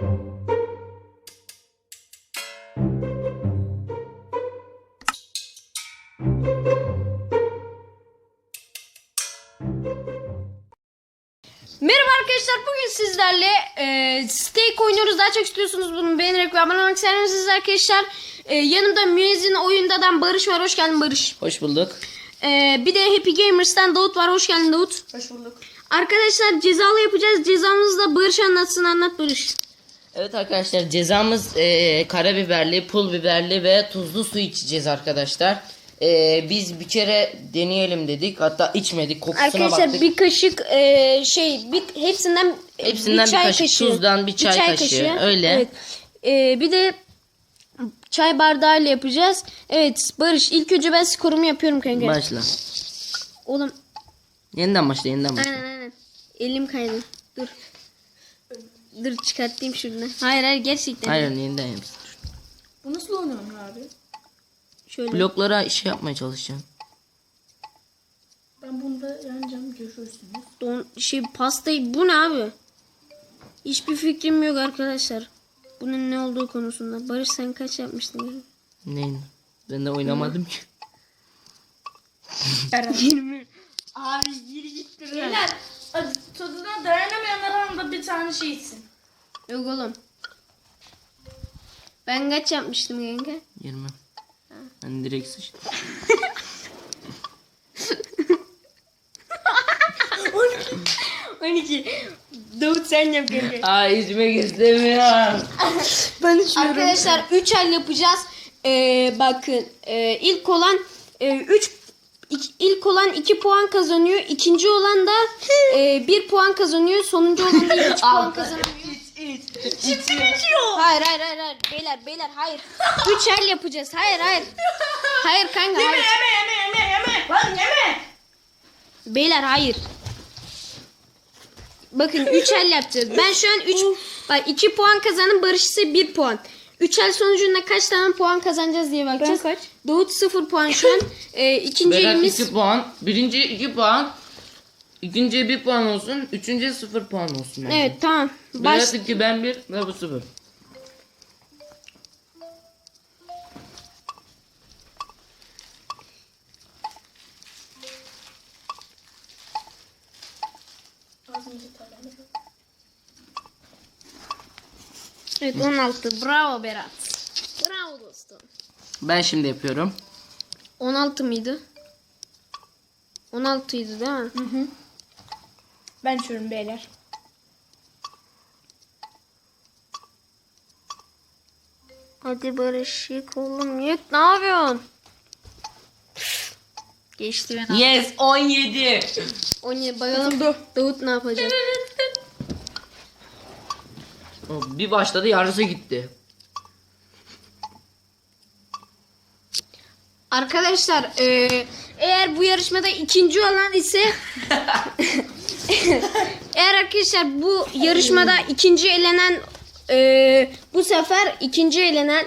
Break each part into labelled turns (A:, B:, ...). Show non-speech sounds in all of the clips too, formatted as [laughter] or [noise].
A: Merhaba arkadaşlar bugün sizlerle e, Stake oynuyoruz. Daha çok istiyorsunuz bunu beğenerek ve abone olmak ister misiniz arkadaşlar? E, yanımda müezzin oyundadan Barış var. Hoş geldin Barış.
B: Hoş bulduk.
A: E, bir de Happy Gamers'tan Davut var. Hoş geldin Davut.
C: Hoş bulduk.
A: Arkadaşlar cezalı yapacağız. Cezamızı da Barış anlatsın. Anlat Barış.
B: Evet arkadaşlar cezamız e, karabiberli, pul biberli ve tuzlu su içeceğiz arkadaşlar. E, biz bir kere deneyelim dedik. Hatta içmedik. Kokusuna
A: Arkadaşlar
B: baktık.
A: bir kaşık e, şey bir hepsinden
B: Hepsinden bir kaşık, tuzdan bir çay kaşığı, öyle.
A: Evet. E, bir de çay bardağıyla yapacağız. Evet Barış ilk önce ben skorumu yapıyorum kanka.
B: Başla.
A: Oğlum
B: Yeniden başla, yeniden başla.
A: Aynen aynen. Elim kaydı. Dur. Dur çıkartayım şuradan. Hayır hayır gerçekten.
B: Hayır, yeniden yap.
C: Bu nasıl oynanıyor abi?
A: Şöyle.
B: Bloklara şey yapmaya çalışacağım.
C: Ben bunda yeneceğim görürsünüz.
A: Don, şey pastayı bu ne abi? Hiçbir fikrim yok arkadaşlar. Bunun ne olduğu konusunda. Barış sen kaç yapmıştın?
B: Neyin? Ben de oynamadım ki. [laughs]
A: 20.
C: Abi geri gitti. Beyler tadına dayanamayanlar anda bir tane şey içsin.
A: Yok oğlum. Ben kaç yapmıştım kanka?
B: 20. Ben direkt sıçtım.
A: 12. Davut sen yap kanka.
B: Aa içmek istemiyorum.
C: Ben içiyorum.
A: Arkadaşlar 3 el yapacağız. Ee, bakın e, ilk olan 3 ilk olan 2 puan kazanıyor. İkinci olan da 1 puan kazanıyor. Sonuncu olan da 3 puan kazanıyor. Hayır hayır hayır hayır. Beyler beyler hayır. [laughs] 3 el yapacağız. Hayır hayır. Hayır kanka hayır.
C: Yeme yeme yeme yeme. Lan yeme.
A: Beyler hayır. Bakın 3 el yapacağız. Ben şu an 3 bak 2 puan kazandım. Barış ise 1 puan. 3 el sonucunda kaç tane puan kazanacağız diye bakacağız.
C: kaç?
A: Davut 0 puan şu an. Ee, ikinci
B: Berat
A: elimiz
B: 2 puan. Birinci 2 puan. İkinciye 1 puan olsun. Üçüncüye 0 puan olsun. bence.
A: Evet tamam. Baş...
B: Berat 2 ben 1 ve bu 0.
C: Ağzımızı talalım.
A: Evet 16. Bravo Berat. Bravo dostum.
B: Ben şimdi yapıyorum.
A: 16 mıydı? 16 idi değil mi?
C: Ben içiyorum beyler.
A: Hadi Barış yık oğlum yık. Ne yapıyorsun? Geçti ben.
B: Yes 17.
A: 17 bakalım Davut ne yapacak?
B: O Bir başladı yarısı gitti.
A: Arkadaşlar eee, eğer bu yarışmada ikinci olan ise [laughs] arkadaşlar bu yarışmada ikinci elenen eee, bu sefer ikinci elenen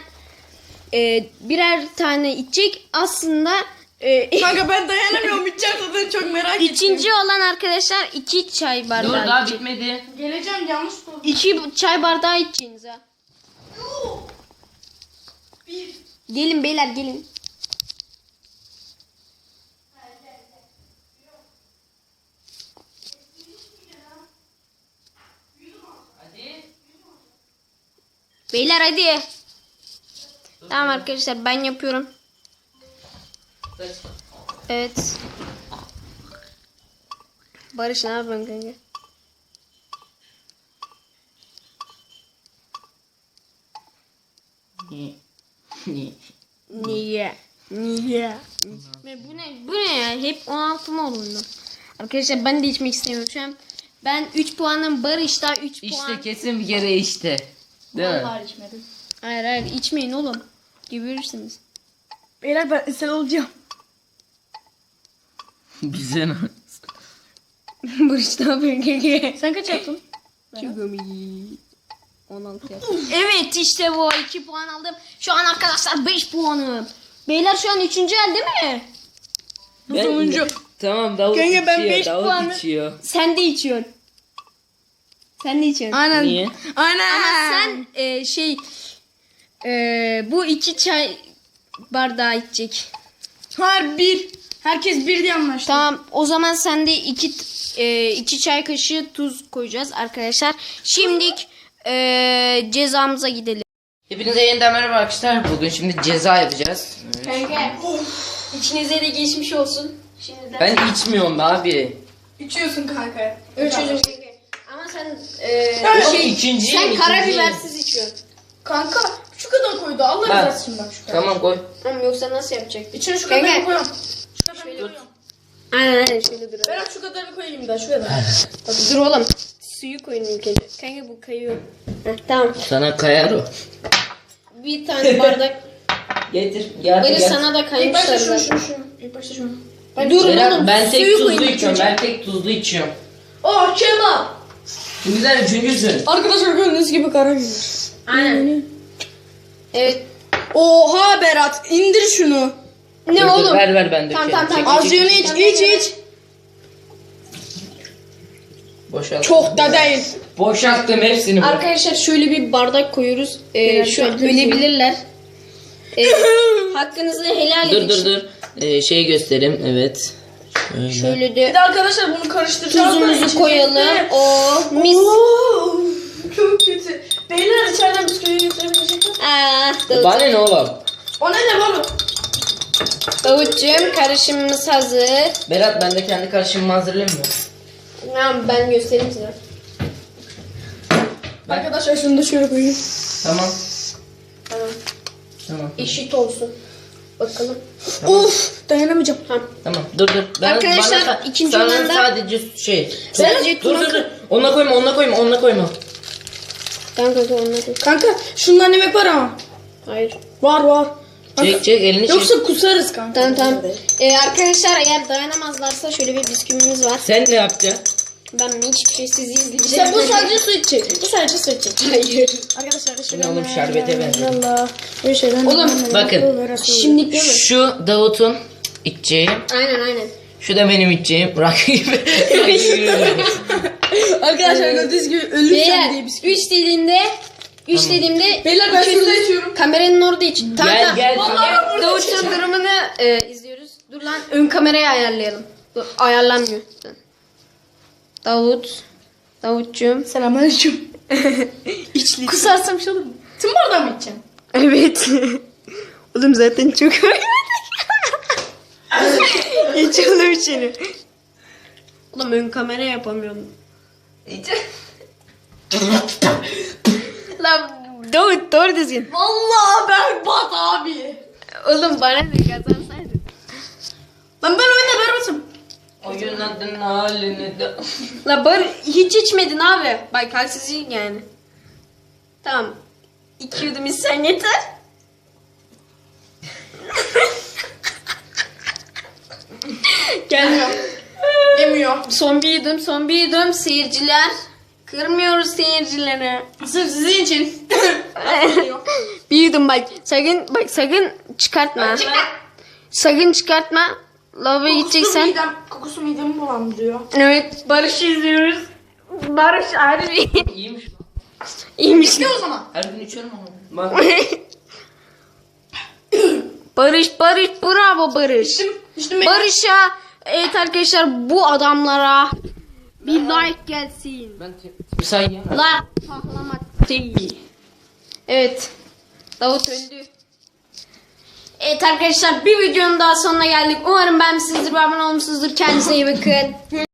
A: eee, birer tane içecek aslında eee,
C: Kanka ben dayanamıyorum. İçeceğim tadını çok merak ettim.
A: ikinci olan arkadaşlar iki çay
B: Dur
A: bardağı
B: daha
A: içecek.
B: bitmedi.
C: Geleceğim yanlış buldum.
A: İki çay bardağı içeceğiniz ha.
C: Bir.
A: Gelin beyler gelin. Beyler hadi. Tamam arkadaşlar ben yapıyorum. Evet. Barış ne yapıyorsun kanka? [laughs] Niye? Niye? Ve bu ne? Bu ne ya? Hep 16 mı oldu? Arkadaşlar ben de içmek istemiyorum şu an. Ben 3 puanım Barış'ta 3 puan.
B: İşte kesin bir kere işte. Değil mi?
C: Vallahi içmedim.
A: Hayır hayır içmeyin oğlum. Geberirsiniz.
C: Beyler ben sen olacağım. [laughs]
B: Bize ne? [laughs]
A: Barış ne yapıyorsun?
C: Sen kaç yaptın?
A: Çok komik. 16 yaptım. evet işte bu 2 puan aldım. Şu an arkadaşlar 5 puanım. Beyler şu an 3. el değil mi?
B: Ben-
C: Sonuncu.
B: Tamam Davut
C: Kanka ben
B: içiyor.
C: beş
B: Davut
C: puanı-
B: içiyor.
A: Sen de içiyorsun. Sen içiyorsun?
C: Aynen.
B: Niye?
C: Aynen.
A: Ama sen e, şey e, bu iki çay bardağı içecek.
C: Hayır bir. Herkes bir diye anlaştı.
A: Tamam o zaman sen de iki e, iki çay kaşığı tuz koyacağız arkadaşlar. Şimdilik e, cezamıza gidelim.
B: Hepinize yeniden merhaba arkadaşlar. Bugün şimdi ceza yapacağız.
A: Kanka içinize de geçmiş olsun. Şimdiden.
B: Ben içmiyorum abi.
C: İçiyorsun kanka.
A: Üç sen e,
B: Oğlum,
A: şey,
B: ikinci,
A: sen
B: ikinci.
A: karabibersiz içiyorsun.
C: Kanka şu kadar koydu. Allah
B: Bak.
C: razı olsun bak şu kadar.
B: Tamam koy.
A: Tamam yoksa nasıl yapacak?
C: İçine şu
A: Kanka.
C: kadarını koyalım. Şu kadarını koyalım.
A: Aynen aynen şöyle dur.
C: Berat şu kadarını koyayım da şu kadar.
A: Dur oğlum. Suyu koyun ilk önce. Kanka bu kayıyor. Heh, tamam.
B: Sana kayar o.
A: Bir tane bardak. [laughs]
B: Getir. Gel
A: Böyle
B: gel.
A: sana da
C: İlk
A: kaymış
C: başta şunu
A: zaten.
C: şunu şunu. İlk başta şunu.
A: Dur
B: Berat,
A: oğlum.
B: ben tek
A: suyu
B: tuzlu içiyorum. Ben tek tuzlu içiyorum.
C: Oh kebap.
B: Sen üçüncüsün.
C: Arkadaşlar gördüğünüz gibi karabiber.
A: Aynen. Evet.
C: Oha Berat indir şunu.
A: Ne
B: Dur, dur,
A: oğlum?
B: Ver ver ben
A: Tamam, tamam, tamam.
C: Azıcığını
B: çek.
C: iç iç iç.
B: Boşalt.
C: Çok da değil.
B: Boşalttım hepsini.
A: Arkadaşlar şöyle bir bardak koyuyoruz. Ee,
C: Biraz
A: şu an ölebilirler. [laughs] Ee, hakkınızı helal edin.
B: Dur dur dur. Ee, şey göstereyim. Evet. Şöyle.
A: Şöyle
C: Bir
A: de
C: de arkadaşlar bunu karıştıracağız. da
A: tuzumuzu koyalım. O mis.
C: Oo, çok kötü. Beyler içeriden bisküvi getirebilecek mi?
A: Aa, Davut.
B: Bana ne oğlum?
C: O ne de oğlum?
A: Davutcuğum karışımımız hazır.
B: Berat ben de kendi karışımımı hazırlayayım mı?
A: Tamam ben göstereyim size.
C: Arkadaşlar şunu da şöyle koyayım.
B: Tamam.
A: Tamam.
B: Tamam.
A: Eşit olsun. Bakalım.
C: Of dayanamayacağım.
A: Tamam.
B: Tamam dur dur. Ben,
A: Arkadaşlar,
B: bana,
A: ikinci
B: sana
A: olanda-
B: sadece şey.
A: Sadece
B: dur dur dur. Onunla koyma onunla koyma onunla koyma.
A: Tamam kanka anladım.
C: Kanka şundan yemek var ama.
A: Hayır.
C: Var var.
B: Çek çek elini çek.
C: Yoksa kusarız kanka.
A: Tamam tamam. Ee, arkadaşlar eğer dayanamazlarsa şöyle bir bisküvimiz var.
B: Sen ne yapacaksın?
A: Ben hiçbir şey sizi izleyeceğim.
C: Sen bu sadece su içecek. Bu sadece su içecek.
A: Hayır.
C: Arkadaşlar
B: Bu ne oğlum şerbete benziyor.
C: Allah. Böyle.
A: Oğlum,
B: Bakın.
A: Şimdi?
B: Şu Davut'un içeceği.
A: Aynen aynen.
B: Şu da benim içeceğim. Rakı gibi. [laughs]
C: Arkadaşlar gördüğünüz gibi ölürsem diye bisküvi.
A: 3 dediğimde 3 dediğimde
C: Beyler ben şurada içiyorum.
A: Kameranın orada iç. Tamam
B: Gel,
A: tamam.
B: gel.
A: Evet, Davut'un durumunu e, izliyoruz. Dur lan ön kamerayı ayarlayalım. Dur, ayarlanmıyor. Davut. Davutcuğum.
C: Selamünaleyküm. [laughs]
A: İçli.
C: Kusarsam şey olur mu? Tüm bardağı mı içeceğim?
A: Evet. [laughs] Oğlum zaten çok [laughs] İç oğlum içini. Oğlum ön kamera yapamıyorum. Lan Davut doğru düzgün.
C: Vallahi ben bat abi.
A: Oğlum bana ne kazansaydın.
C: Lan ben oyunda berbatım.
B: Oyunladın halini de.
A: La bar hiç içmedin abi. Bak haksızlık yani. Tamam. İki yudum içsen yeter. Gelmiyor.
C: Yemiyor.
A: Son bir yudum, son bir yudum seyirciler. Kırmıyoruz seyircileri.
C: Sırf sizin için. [laughs]
A: bir yudum bak. Sakın bak sakın çıkartma. Sakın çıkartma. Lavaboya gideceksen.
C: Midem, kokusu midemi bulandırıyor.
A: Evet Barış izliyoruz. Barış harbi.
B: İyiymiş.
A: İyiymiş.
C: Ne o zaman?
B: Her gün içiyorum ama. Bak. [laughs]
A: Barış Barış bravo Barış.
C: İçtim. İçtim ben.
A: Barış'a evet arkadaşlar bu adamlara bir like gelsin.
B: Ben timsah yiyemem.
A: La pahlamak değil. Evet. Davut öldü. Evet arkadaşlar bir videonun daha sonuna geldik. Umarım beğenmişsinizdir abone olmuşsunuzdur. Kendinize iyi bakın.